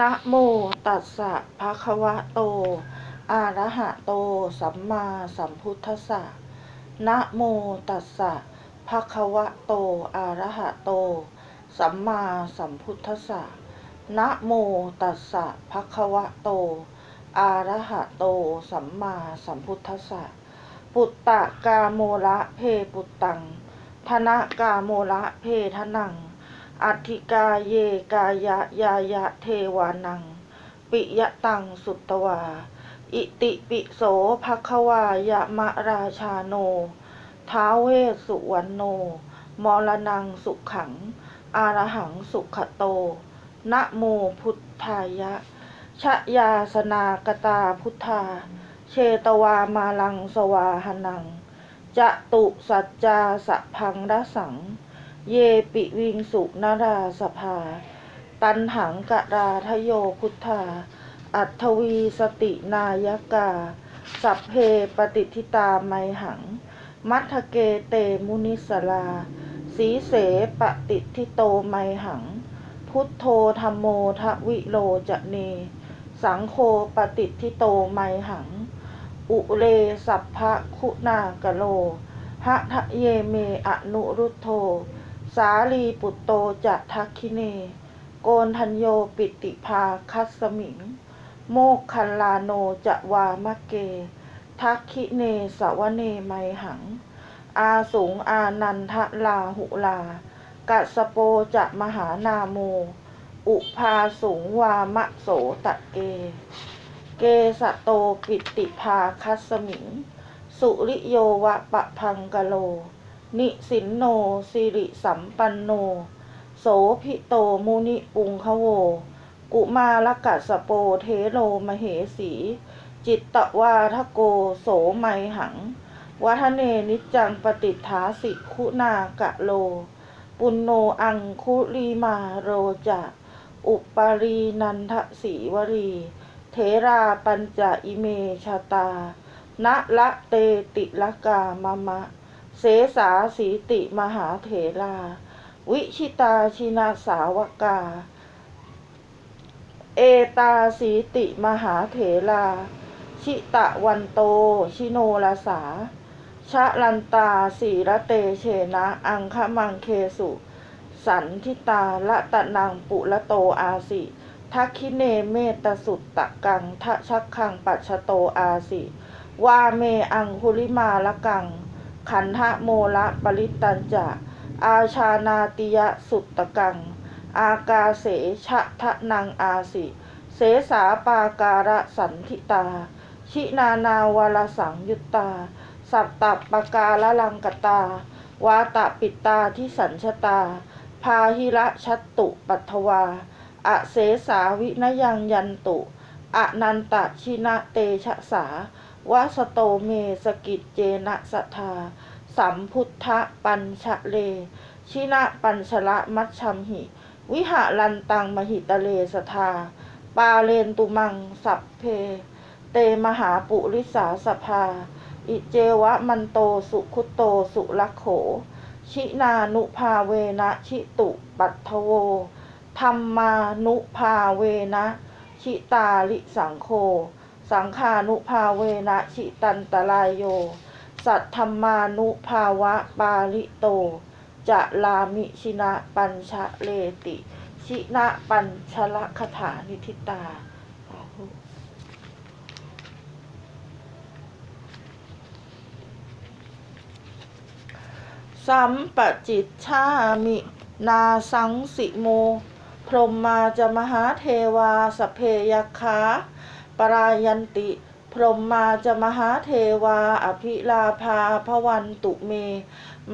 นะโมตัสสะภะคะวะโต อะระหะโต สัมมาสัมพุทธัสสะนะโมตัสสะภะคะวะโต อะระหะโต สัมมาสัมพุทธัสสะนะโมตัสสะภะคะวะโต อะระหะโต สัมมาสัมพุทธัสสะปุตตะกาโมระเพปุตตังธนะกาโมระเพทนัง อัตถิกาเยกายะยายะเทวานัง ปิยะตังสุตวา อิติปิโสภควายะมะราชาโน ท้าเวสสุวรรณโน มรณังสุขัง อารหังสุขโต นะโมพุทธายะชยาสนากตาพุทธา เชตวามาลังสวาหนัง จะตุสัจจาสะพังรสัง เยปิวิงสุนาราสภา ตันหังกะราทโยพุทธา อัตถวีสตินายกา สัพเพปฏิทิตาไมหัง มัทเกเตมุนิสลา สีเสปฏิทิโตไมหัง พุทโธธรรมโมทวิโลจะเน สังโฆปฏิทิโตไมหัง อุเลสัพพะคุณากะโลหะทะเยเมอนุรุโธ สาลีปุตโตจะทักคิเน โกนทัญโยปิติภาคัสมิง โมกคันลาโนจะวามะเก ทักคิเนสวเนไมหัง อาสูงอานันทลาหุลากัสโปจะมหานาโม อุพาสูงวามะโสตะเก เกสโตปิติภาคัสมิง สุริโยวะปะพังกะโล นิสินโนสิริสัมปันโน โสพิโตมุนิปุงคะโว กุมาลกัสโปเทโลมเหสี จิตตวาทโกโสไมหัง วัฒเนนิจังปฏิฐาสิคุณากะโล ปุณโนอังคุลีมาโรจะอุปารีนันทสีวรี เทราปัญจอิเมชาตา นะละเตติละกามะมะ เสสาสีติมหาเถรา วิชิตาชินาสาวกา เอตาสีติมหาเถรา ชิตะวันโต ชิโนลาสา ชะลันตาสีระเตเชนะ อังคมังเคสุ สันทิตาละตะนังปุละโตอาสิทักคิเนเมตสุตตะกังทะชักคังปัจฉโตอาสิ วาเมอังคุลิมาละกัง ขันทะโมละปริตันจะ อาชานาติยะสุตตะกัง อากาเสชะทะนังอาสิ เสสาปาการะสันทิตา ชินานาวาลสังยุตตา สัตตปกาละลังกตา วาตปิตาที่สัญชตา พาหิระชัตตุปัทวา อเสสาวินยังยันตุ อนันตชินะเตชะสา วาสโตเมสกิจเจนะสัทธา สัมพุทธปัญชะเล ชินะปัญชละมัชชัมหิ วิหารันตังมหิตะเลสทา ปาเลนตุมังสัพเพ เตมหาปุริสาสภา อิเจวะมันโตสุคุโตสุลักโข ชินานุภาเวนะชิตุปัทโวธรรมานุภาเวนะ ชิตาลิสังโฆ สังขานุภาเวนะชิตันตรายโย สัทธรรมานุภาวะปาลิโต จะลามิชินะปัญชะเลติ ชินะปัญชละคถานิทิตาสาธุสัมปจิตชามิ นาสังสิโม พรหมมาจะมหาเทวาสเพยคา ปรายันติ พรหมมาจะมหาเทวา อภิลาภาพวันตุเม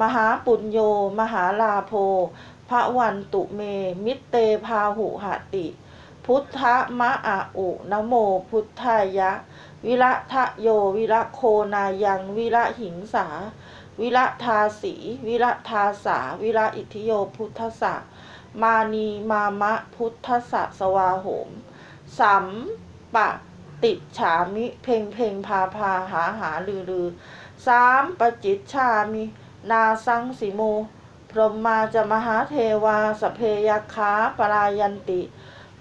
มหาปุญโย มหาลาโภพระวันตุเม มิตเตพาหุหติ พุทธมะอะอุนโมพุทธายะ วิระทะโยวิระโคนายังวิระหิงสา วิระทาสีวิระทาสา วิระอิทิโยพุทธสะมานีมามะพุทธสะสวาโหมสัมปะ ติดฉามิเพ่งเพ่งพาพาหาหาลือลือสามปจิตชามิ นาสังสิโม พรหมมาจะมหาเทวาสเพยคขาปรายันติ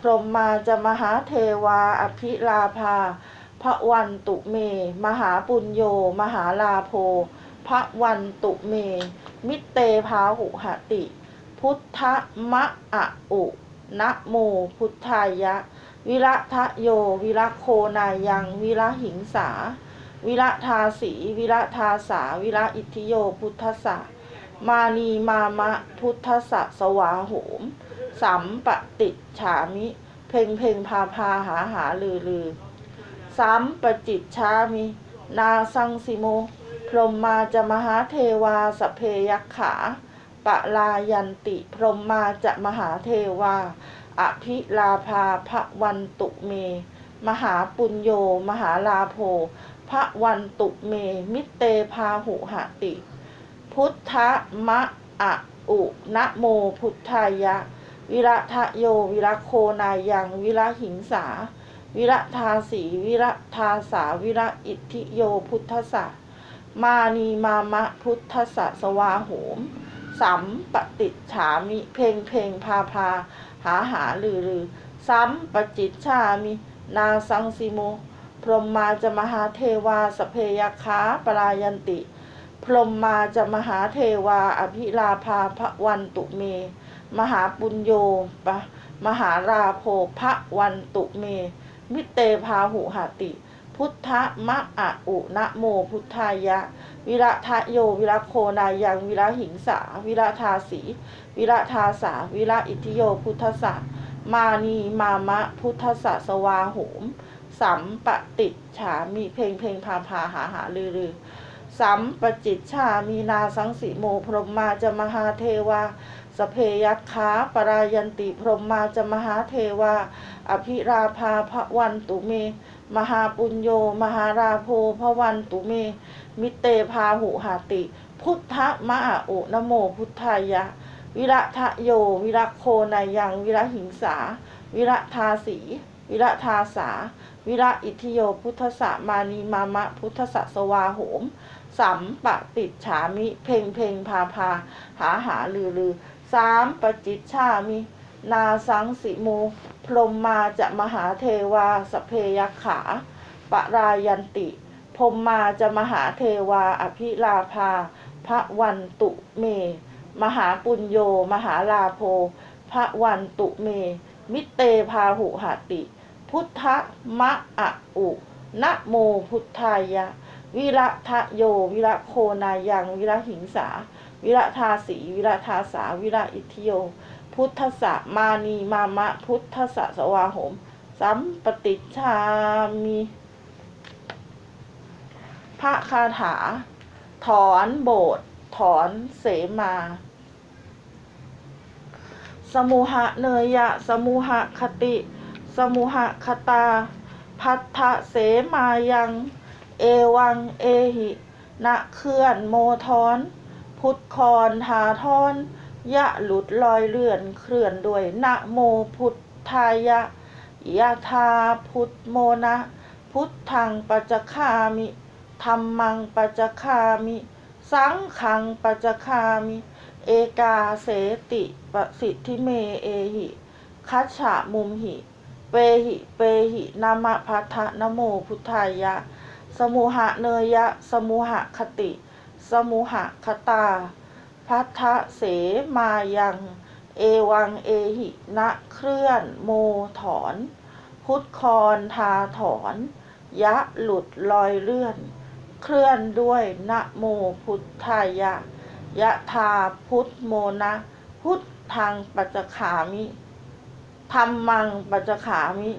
พรหมมาจะมหาเทวาอภิลาภาพระวันตุเม มหาปุญโย มหาลาโภพระวันตุเม มิเตพาหุหติ พุทธมะอะอุนะโมพุทธายะ วิระทะโย วิระโคนายัง วิระหิงสา วิระทาสี วิระทาสา วิระอิทิโย พุทธสะ มานีมามะ พุทธสะสวาโหม สัมปติฉามิ เพ่งเพ่งพาพาหาหาลือลือสัมปจิตชามิ นาสังสิโม พรหมมาจะมหาเทวาสเพยักขา ปะลายันติ พรหมมาจะมหาเทวา อภิลาภาพระวันตุเม มหาปุญโย มหาลาโภพระวันตุเม มิเตพาหุหติ พุทธมะอะอุนะโมพุทธายะ วิระทะโย วิระโคนายัง วิระหิงสา วิระทาสีวิระทาสา วิระอิทธิโยพุทธสะมานีมามะพุทธสะสวาโหม สัมปติฉามิ เพงเพงพาพา หาหาลือลือซ้ำปจิตชามินาสังสิโม พรหมมาจะมหาเทวาสเพยคาปรายันติ พรหมมาจะมหาเทวาอภิลาภาพระวันตุเม มหาปุญโยปะมหาราโภพระวันตุเม มิเตพาหุหติ พุทธมะอะอุนะโมพุทธายะ วิระทะโยวิระโคนายังวิระหิงสา วิระทาสีวิระทาสา วิระอิทิโยพุทธสะมานีมามะพุทธสะสวาโหมสัมปติฉามิเพ่งเพ่งพาพาหาหาลือลือสัมปจิตชามีนาสังสีโมพรหมมาจะมหาเทวาสเพยัคขาปรายันติพรหมมาจะมหาเทวาอภิราภาพระวันตุเม มหาปุญโย มหาราโภพระวันตุเม มิเตพาหุหาติ พุทธมะอะอุนะโมพุทธายะ วิระทะโย วิระโคนายังวิระหิงสา วิระทาสี วิระทาสา วิระอิทิโยพุทธสะมานีมามะ พุทธสะสวาโหม สัมปติดฉามิ เพ่งเพ่งพาพา หาหาลือลือสามปจิตชามิ นาสังสิโมพรมมาจะมหาเทวาสเพยักขาปรายันติพรมมาจะมหาเทวาอภิลาภาพระวันตุเม มหาปุญโย มหาลาโภพระวันตุเม มิเตพาหุหติ พุทธมะอะอุนะโมพุทธายะ วิระทะโย วิระโคนายัง วิระหิงสา วิระทาสี วิระทาสา วิระอิทธิโย พุทธสะมานีมามะพุทธสะสวาโหม สัมปติชามิพระคาถา ถอนโบสถ์ถอนเสมา สมุหะเนยยะ สมุหะคติ สมุหะคตา พัทธเสมายัง เอวังเอหินะเคลื่อนโมทอน พุทธคอนทาทอน ยะหลุดลอยเลื่อนเคลื่อนด้วยนะโมพุทธายะยะธาพุทโมนะ พุทธังปัจจคามิธรรมังปัจจคามิ สังขังปัจจคามิ เอกาเสติปสิทธิเมเอหิคัจฉะมุมหิ เปหิ เปหินามะพัทธนะโมพุทธายะ สมุหะเนยยะ สมุหะคติ สมุหะคตา พัทธเสมายัง เอวังเอหินะเคลื่อน โมถอน พุทธคอนทาถอน ยะหลุดลอยเลื่อน เคลื่อนด้วยนะโมพุทธายะ ยะธาพุทธโมนะ พุทธังปัจจขามิธรรมังปัจจขามิ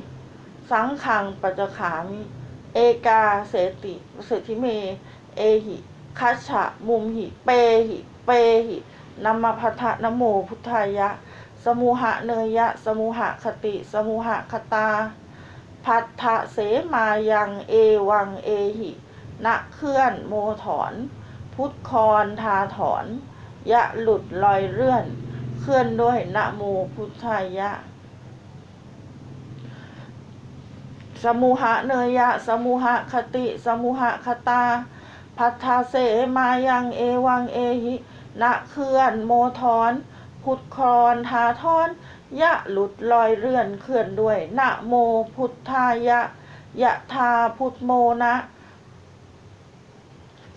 สังขังปัจจขามิ เอกาเสติเสติเม เอหิคัจฉะมุมหิ เปหิ เปหินัมมพัทธนโมพุทธายะ สมุหะเนยะ สมุหะคติ สมุหะคตา พัทธเสมายังเอวังเอหินะเคลื่อนโมถอน พุทธคอนทาถอน ยะหลุดลอยเลื่อน เคลื่อนด้วยนะโมพุทธายะ สมุหะเนยยะสมุหะคติ สมุหะคตา พัทธาเสมายังเอวังเอหินะเคลื่อนโมทอนพุทธครอนทาทอนยะหลุดลอยเลื่อนเคลื่อนด้วยนะโมพุทธายะยะธาพุทโมนะ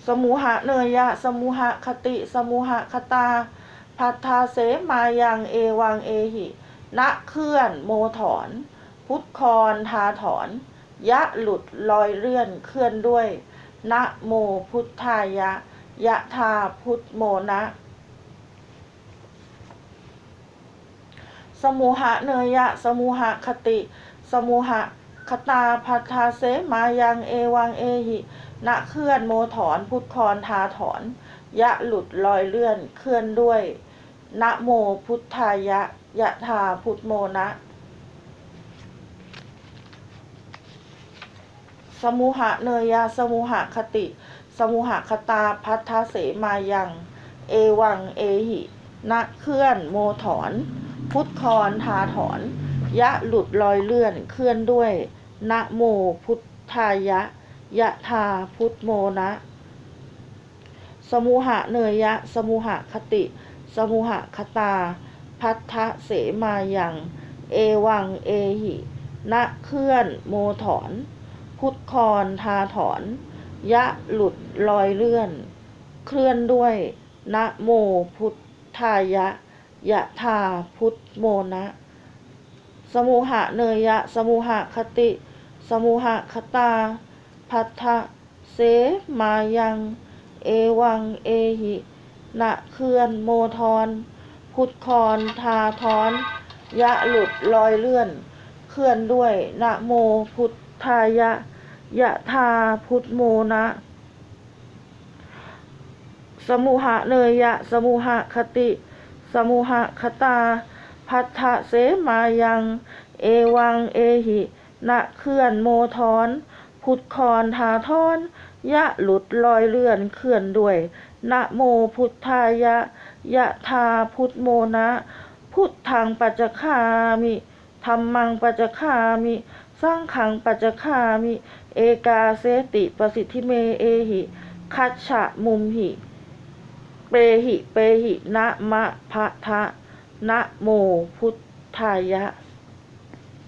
สมุหะเนยยะ สมุหะคติ สมุหะคตาพัทธาเสมายังเอวังเอหินะเคลื่อนโมถอน พุทธคอนทาถอน ยะหลุดลอยเลื่อนเคลื่อนด้วย นะโมพุทธายะ ยะธาพุทโมนะ สมุหะเนยะ สมุหะคติ สมุหะคตาพัทธาเสมายังเอวังเอหินะเคลื่อนโมถอนพุทธคอนทาถอน ยะหลุดลอยเลื่อนเคลื่อนด้วยนะโมพุทธายะ ยะธาพุทโมนะ สมุหะเนยยะสมุหะคติ สมุหะคตาพัทธาเสมายัง เอวังเอหินะเคลื่อนโมถอน พุทธคอนทาถอน ยะหลุดลอยเลื่อนเคลื่อนด้วย นะโมพุทธายะ ยะธาพุทโมนะ สมุหะเนยยะ สมุหะคติ สมุหะคตา พัทธเสมายัง เอวังเอหินะเคลื่อนโมถอน พุทธคอนทาถอน ยะหลุดลอยเลื่อน เคลื่อนด้วยนะโมพุทธายะ ยะธาพุทโมนะ สมุหะเนยยะ สมุหะคติ สมุหะคตา พัทธเสมายัง เอวังเอหินะเคลื่อนโมทอนพุทธคอนทาทอน ยะหลุดลอยเลื่อน เคลื่อนด้วยนะโมพุท ธายะยะธาพุทโมนะ สมุหะเนยยะ สมุหะคติ สมุหะคตา พัทธเสมายัง เอวังเอหินะเคลื่อนโมทอนพุทธคอนทาทอน ยะหลุดลอยเลื่อนเคลื่อนด้วยนะโมพุทธายะ ยะธาพุทโมนะ พุทธังปัจจคามิธรรมังปัจจคามิ สร้างขังปัจจคามิเอกาเซติ ประสิทธิเมเอหิ คัจฉะมุมหิ เปหิ เปหิ นะมะพะทะ นะโมพุทธายะ